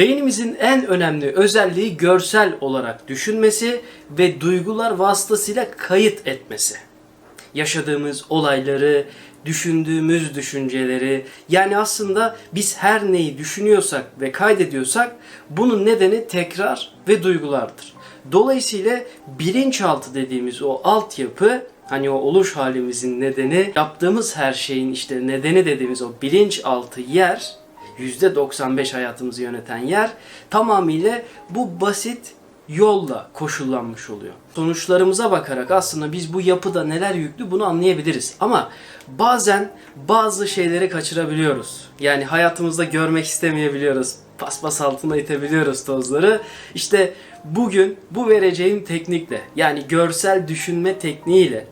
Beynimizin en önemli özelliği görsel olarak düşünmesi ve duygular vasıtasıyla kayıt etmesi. Yaşadığımız olayları, düşündüğümüz düşünceleri, yani aslında biz her neyi düşünüyorsak ve kaydediyorsak bunun nedeni tekrar ve duygulardır. Dolayısıyla bilinçaltı dediğimiz o altyapı hani o oluş halimizin nedeni yaptığımız her şeyin işte nedeni dediğimiz o bilinçaltı yer %95 hayatımızı yöneten yer tamamıyla bu basit yolla koşullanmış oluyor. Sonuçlarımıza bakarak aslında biz bu yapıda neler yüklü bunu anlayabiliriz. Ama bazen bazı şeyleri kaçırabiliyoruz. Yani hayatımızda görmek istemeyebiliyoruz. Paspas altına itebiliyoruz tozları. İşte bugün bu vereceğim teknikle yani görsel düşünme tekniğiyle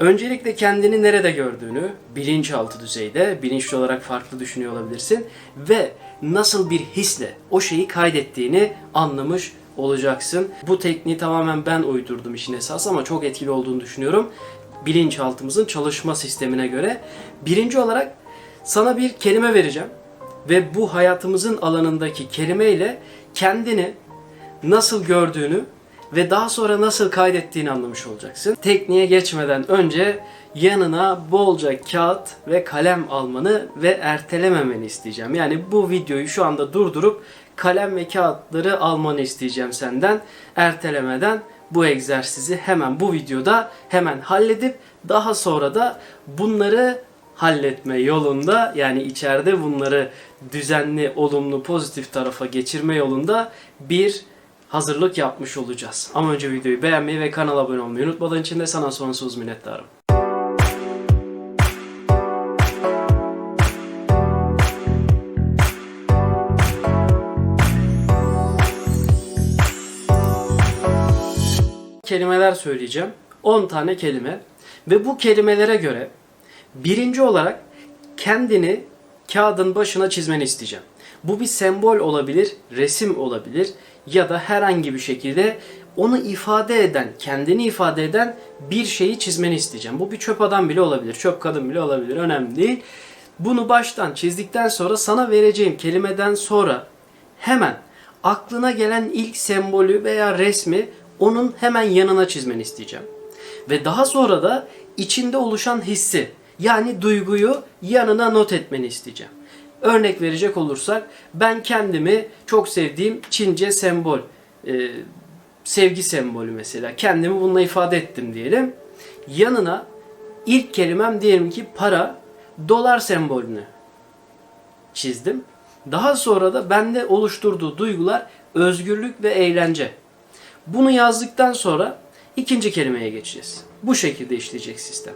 Öncelikle kendini nerede gördüğünü, bilinçaltı düzeyde, bilinçli olarak farklı düşünüyor olabilirsin ve nasıl bir hisle o şeyi kaydettiğini anlamış olacaksın. Bu tekniği tamamen ben uydurdum işin esası ama çok etkili olduğunu düşünüyorum. Bilinçaltımızın çalışma sistemine göre. Birinci olarak sana bir kelime vereceğim ve bu hayatımızın alanındaki kelimeyle kendini nasıl gördüğünü ve daha sonra nasıl kaydettiğini anlamış olacaksın. Tekniğe geçmeden önce yanına bolca kağıt ve kalem almanı ve ertelememeni isteyeceğim. Yani bu videoyu şu anda durdurup kalem ve kağıtları almanı isteyeceğim senden. Ertelemeden bu egzersizi hemen bu videoda hemen halledip daha sonra da bunları halletme yolunda yani içeride bunları düzenli, olumlu, pozitif tarafa geçirme yolunda bir hazırlık yapmış olacağız. Ama önce videoyu beğenmeyi ve kanala abone olmayı unutmadan için de sana sonsuz minnettarım. Kelimeler söyleyeceğim. 10 tane kelime ve bu kelimelere göre birinci olarak kendini kağıdın başına çizmeni isteyeceğim. Bu bir sembol olabilir, resim olabilir ya da herhangi bir şekilde onu ifade eden, kendini ifade eden bir şeyi çizmeni isteyeceğim. Bu bir çöp adam bile olabilir, çöp kadın bile olabilir, önemli değil. Bunu baştan çizdikten sonra sana vereceğim kelimeden sonra hemen aklına gelen ilk sembolü veya resmi onun hemen yanına çizmeni isteyeceğim. Ve daha sonra da içinde oluşan hissi yani duyguyu yanına not etmeni isteyeceğim. Örnek verecek olursak ben kendimi çok sevdiğim Çince sembol, e, sevgi sembolü mesela. Kendimi bununla ifade ettim diyelim. Yanına ilk kelimem diyelim ki para, dolar sembolünü çizdim. Daha sonra da bende oluşturduğu duygular özgürlük ve eğlence. Bunu yazdıktan sonra ikinci kelimeye geçeceğiz. Bu şekilde işleyecek sistem.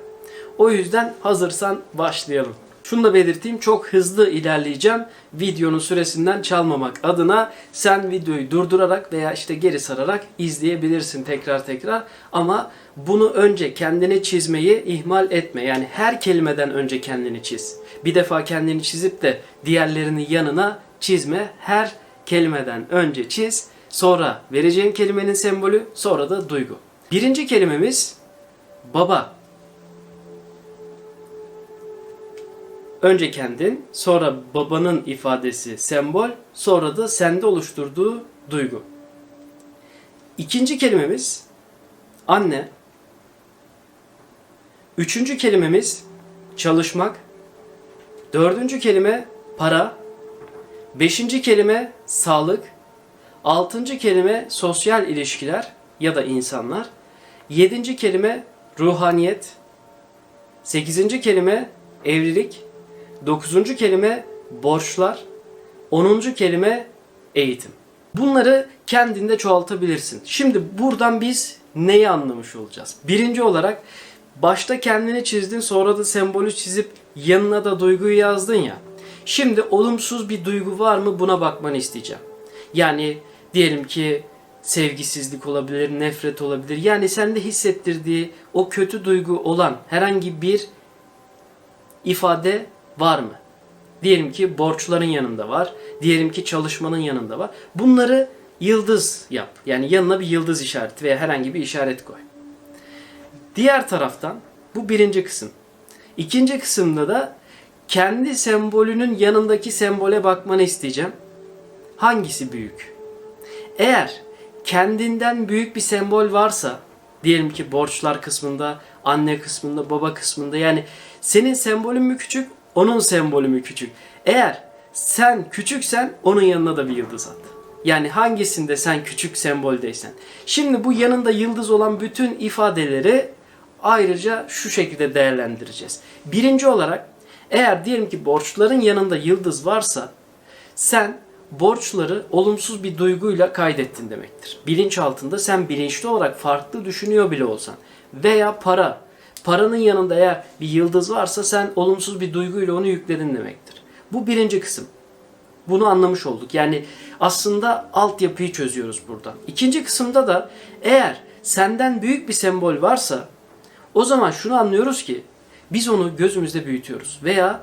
O yüzden hazırsan başlayalım. Şunu da belirteyim çok hızlı ilerleyeceğim. Videonun süresinden çalmamak adına sen videoyu durdurarak veya işte geri sararak izleyebilirsin tekrar tekrar. Ama bunu önce kendini çizmeyi ihmal etme. Yani her kelimeden önce kendini çiz. Bir defa kendini çizip de diğerlerini yanına çizme. Her kelimeden önce çiz. Sonra vereceğim kelimenin sembolü, sonra da duygu. Birinci kelimemiz baba. Önce kendin, sonra babanın ifadesi sembol, sonra da sende oluşturduğu duygu. İkinci kelimemiz anne. Üçüncü kelimemiz çalışmak. Dördüncü kelime para. Beşinci kelime sağlık. Altıncı kelime sosyal ilişkiler ya da insanlar. Yedinci kelime ruhaniyet. Sekizinci kelime evlilik. Dokuzuncu kelime borçlar. Onuncu kelime eğitim. Bunları kendinde çoğaltabilirsin. Şimdi buradan biz neyi anlamış olacağız? Birinci olarak başta kendini çizdin sonra da sembolü çizip yanına da duyguyu yazdın ya. Şimdi olumsuz bir duygu var mı buna bakmanı isteyeceğim. Yani diyelim ki sevgisizlik olabilir, nefret olabilir. Yani sende hissettirdiği o kötü duygu olan herhangi bir ifade var mı? Diyelim ki borçların yanında var. Diyelim ki çalışmanın yanında var. Bunları yıldız yap. Yani yanına bir yıldız işareti veya herhangi bir işaret koy. Diğer taraftan bu birinci kısım. İkinci kısımda da kendi sembolünün yanındaki sembole bakmanı isteyeceğim. hangisi büyük? Eğer kendinden büyük bir sembol varsa diyelim ki borçlar kısmında, anne kısmında, baba kısmında yani senin sembolün mü küçük, onun sembolü mü küçük? Eğer sen küçüksen onun yanına da bir yıldız at. Yani hangisinde sen küçük semboldeysen. Şimdi bu yanında yıldız olan bütün ifadeleri ayrıca şu şekilde değerlendireceğiz. Birinci olarak eğer diyelim ki borçların yanında yıldız varsa sen borçları olumsuz bir duyguyla kaydettin demektir. Bilinç altında sen bilinçli olarak farklı düşünüyor bile olsan veya para, paranın yanında eğer bir yıldız varsa sen olumsuz bir duyguyla onu yükledin demektir. Bu birinci kısım. Bunu anlamış olduk. Yani aslında altyapıyı çözüyoruz buradan. İkinci kısımda da eğer senden büyük bir sembol varsa o zaman şunu anlıyoruz ki biz onu gözümüzde büyütüyoruz veya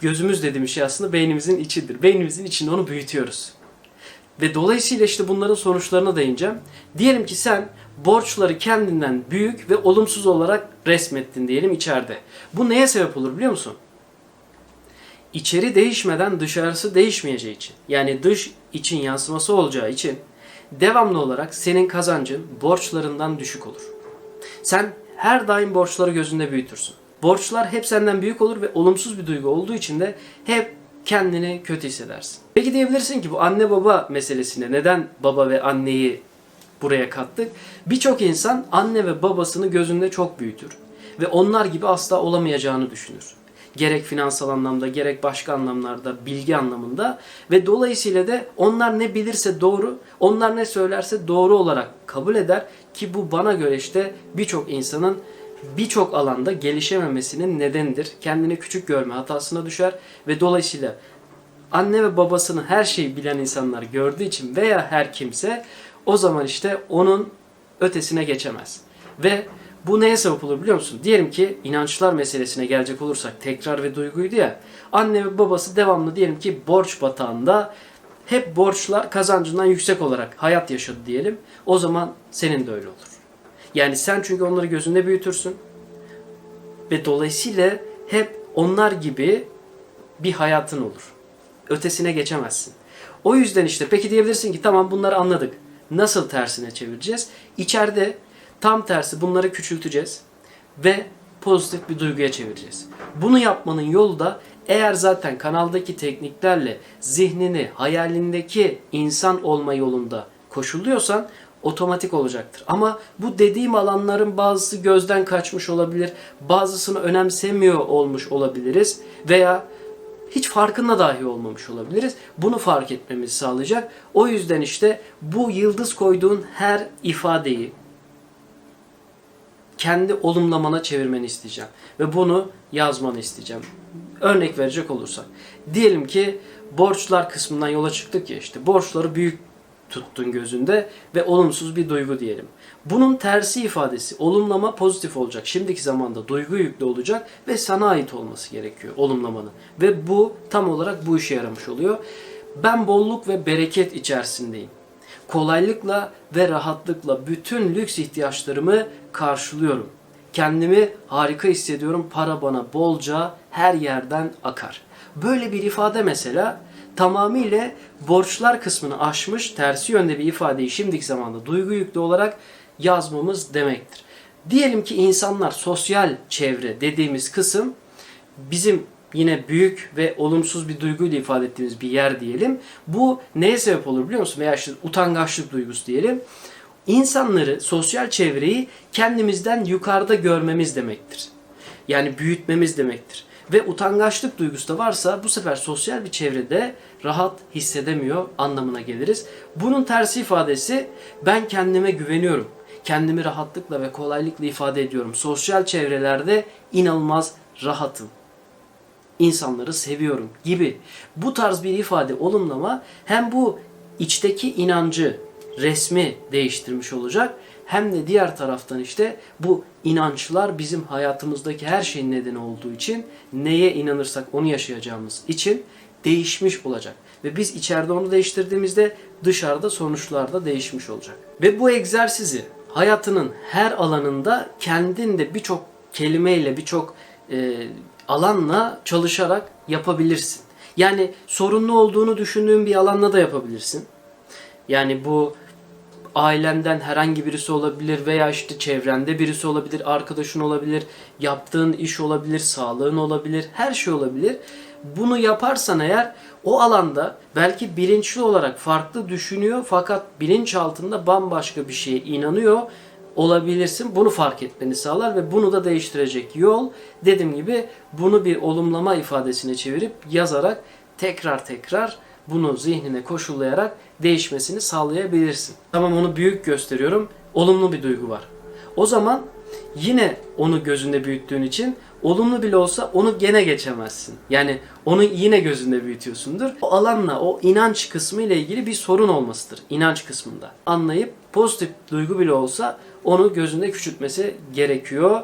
gözümüz dediğimiz şey aslında beynimizin içidir. Beynimizin içinde onu büyütüyoruz. Ve dolayısıyla işte bunların sonuçlarına değineceğim. Diyelim ki sen borçları kendinden büyük ve olumsuz olarak resmettin diyelim içeride. Bu neye sebep olur biliyor musun? İçeri değişmeden dışarısı değişmeyeceği için. Yani dış için yansıması olacağı için devamlı olarak senin kazancın borçlarından düşük olur. Sen her daim borçları gözünde büyütürsün. Borçlar hep senden büyük olur ve olumsuz bir duygu olduğu için de hep kendini kötü hissedersin. Peki diyebilirsin ki bu anne baba meselesine neden baba ve anneyi buraya kattık? Birçok insan anne ve babasını gözünde çok büyütür ve onlar gibi asla olamayacağını düşünür. Gerek finansal anlamda gerek başka anlamlarda bilgi anlamında ve dolayısıyla da onlar ne bilirse doğru, onlar ne söylerse doğru olarak kabul eder ki bu bana göre işte birçok insanın birçok alanda gelişememesinin nedenidir. Kendini küçük görme hatasına düşer ve dolayısıyla anne ve babasını her şeyi bilen insanlar gördüğü için veya her kimse o zaman işte onun ötesine geçemez. Ve bu neye sebep olur biliyor musun? Diyelim ki inançlar meselesine gelecek olursak tekrar ve duyguydu ya. Anne ve babası devamlı diyelim ki borç batağında hep borçlar kazancından yüksek olarak hayat yaşadı diyelim. O zaman senin de öyle olur. Yani sen çünkü onları gözünde büyütürsün. Ve dolayısıyla hep onlar gibi bir hayatın olur. Ötesine geçemezsin. O yüzden işte peki diyebilirsin ki tamam bunları anladık. Nasıl tersine çevireceğiz? İçeride tam tersi bunları küçülteceğiz ve pozitif bir duyguya çevireceğiz. Bunu yapmanın yolu da eğer zaten kanaldaki tekniklerle zihnini hayalindeki insan olma yolunda koşuluyorsan otomatik olacaktır. Ama bu dediğim alanların bazısı gözden kaçmış olabilir, bazısını önemsemiyor olmuş olabiliriz veya hiç farkında dahi olmamış olabiliriz. Bunu fark etmemizi sağlayacak. O yüzden işte bu yıldız koyduğun her ifadeyi kendi olumlamana çevirmeni isteyeceğim. Ve bunu yazmanı isteyeceğim. Örnek verecek olursak. Diyelim ki borçlar kısmından yola çıktık ya işte borçları büyük tuttun gözünde ve olumsuz bir duygu diyelim. Bunun tersi ifadesi olumlama pozitif olacak. Şimdiki zamanda duygu yüklü olacak ve sana ait olması gerekiyor olumlamanın. Ve bu tam olarak bu işe yaramış oluyor. Ben bolluk ve bereket içerisindeyim. Kolaylıkla ve rahatlıkla bütün lüks ihtiyaçlarımı karşılıyorum. Kendimi harika hissediyorum. Para bana bolca her yerden akar. Böyle bir ifade mesela tamamıyla borçlar kısmını aşmış tersi yönde bir ifadeyi şimdiki zamanda duygu yüklü olarak yazmamız demektir. Diyelim ki insanlar sosyal çevre dediğimiz kısım bizim yine büyük ve olumsuz bir duyguyla ifade ettiğimiz bir yer diyelim. Bu neye sebep olur biliyor musun? Veya işte utangaçlık duygusu diyelim. İnsanları, sosyal çevreyi kendimizden yukarıda görmemiz demektir. Yani büyütmemiz demektir. Ve utangaçlık duygusu da varsa bu sefer sosyal bir çevrede rahat hissedemiyor anlamına geliriz. Bunun tersi ifadesi ben kendime güveniyorum. Kendimi rahatlıkla ve kolaylıkla ifade ediyorum. Sosyal çevrelerde inanılmaz rahatım. İnsanları seviyorum gibi. Bu tarz bir ifade, olumlama hem bu içteki inancı, resmi değiştirmiş olacak hem de diğer taraftan işte bu inançlar bizim hayatımızdaki her şeyin nedeni olduğu için neye inanırsak onu yaşayacağımız için değişmiş olacak. Ve biz içeride onu değiştirdiğimizde dışarıda sonuçlar da değişmiş olacak. Ve bu egzersizi hayatının her alanında kendinde birçok kelimeyle birçok e, alanla çalışarak yapabilirsin. Yani sorunlu olduğunu düşündüğün bir alanla da yapabilirsin. Yani bu ailenden herhangi birisi olabilir veya işte çevrende birisi olabilir, arkadaşın olabilir, yaptığın iş olabilir, sağlığın olabilir, her şey olabilir. Bunu yaparsan eğer o alanda belki bilinçli olarak farklı düşünüyor fakat bilinç altında bambaşka bir şeye inanıyor olabilirsin. Bunu fark etmeni sağlar ve bunu da değiştirecek yol dediğim gibi bunu bir olumlama ifadesine çevirip yazarak tekrar tekrar bunu zihnine koşullayarak değişmesini sağlayabilirsin. Tamam onu büyük gösteriyorum. Olumlu bir duygu var. O zaman yine onu gözünde büyüttüğün için olumlu bile olsa onu gene geçemezsin. Yani onu yine gözünde büyütüyorsundur. O alanla, o inanç kısmı ile ilgili bir sorun olmasıdır. İnanç kısmında. Anlayıp pozitif duygu bile olsa onu gözünde küçültmesi gerekiyor.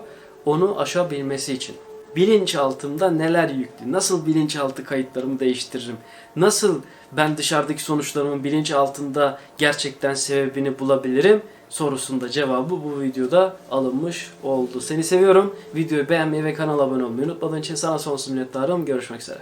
Onu aşabilmesi için. Bilinçaltımda neler yüklü? Nasıl bilinçaltı kayıtlarımı değiştiririm? Nasıl ben dışarıdaki sonuçlarımın bilinçaltında gerçekten sebebini bulabilirim? sorusunda cevabı bu videoda alınmış oldu. Seni seviyorum. Videoyu beğenmeyi ve kanala abone olmayı unutmadığın için sana sonsuz minnettarım. Görüşmek üzere.